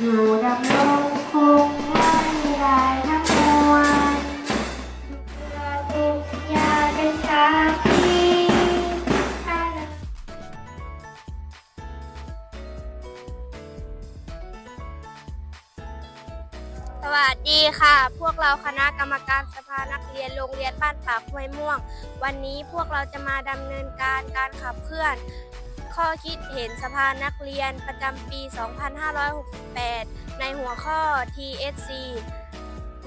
อยู่ดำรงคงไว้ได้ทั้งมวลเพื่อทุกอยาเป็นชาติสวัสดีค่ะ พวกเราคณะกรรมการสภานักเรียนโรงเรียนบ้านปากห้วยม่วง วันนี้พวกเราจะมาดำเนินการการขับเคลื่อน ข้อคิดเห็นสภานักเรียนประจำปี 2568 ในหัวข้อ TSC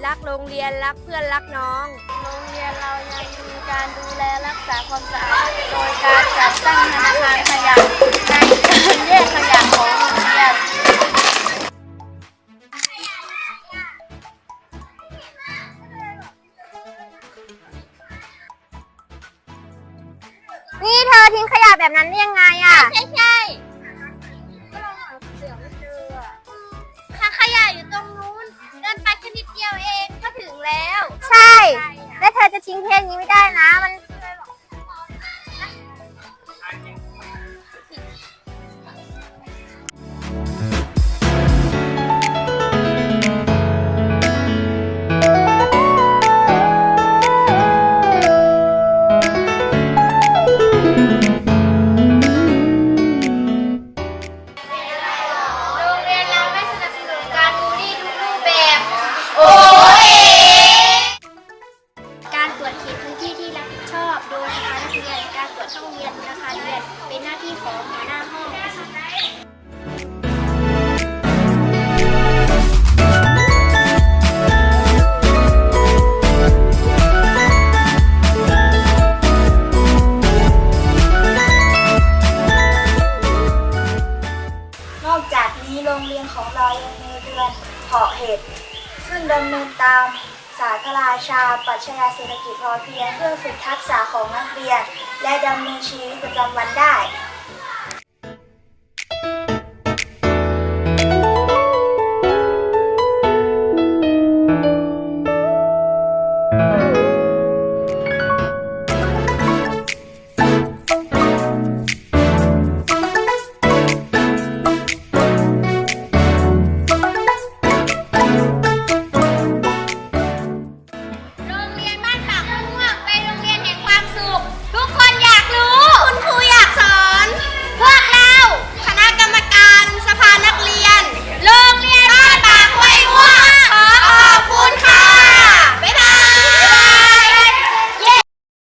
รักโรงเรียนรักเพื่อนรักน้อง โรงเรียนเรายังมีการดูแลรักษาความสะอาดโดยการจัดตั้งธนาคารขยะ นี่เธอทิ้งขยะแบบนั้นได้ยังไงอะ ใช่ใช่ก็ลองหาเสือไม่เจอค่ะขยะอยู่ตรงนู้น เดินไปแค่นิดเดียวเองก็ถึงแล้ว ใช่ แล้วเธอจะทิ้งแค่นี้ไม่ได้นะ มัน เรียนอาเรียนเป็นหน้าที่ของหัวหน้าห้องนอกจากนี้โรงเรียนของเรายังมีเรือนเพาะเห็ดซึ่งดำเนินตาม สาธราชาปรัชญาเศรษฐกิจพอเพียงเพื่อฝึกทักษะของนักเรียน และดำเนินชีวิตประจำวันได้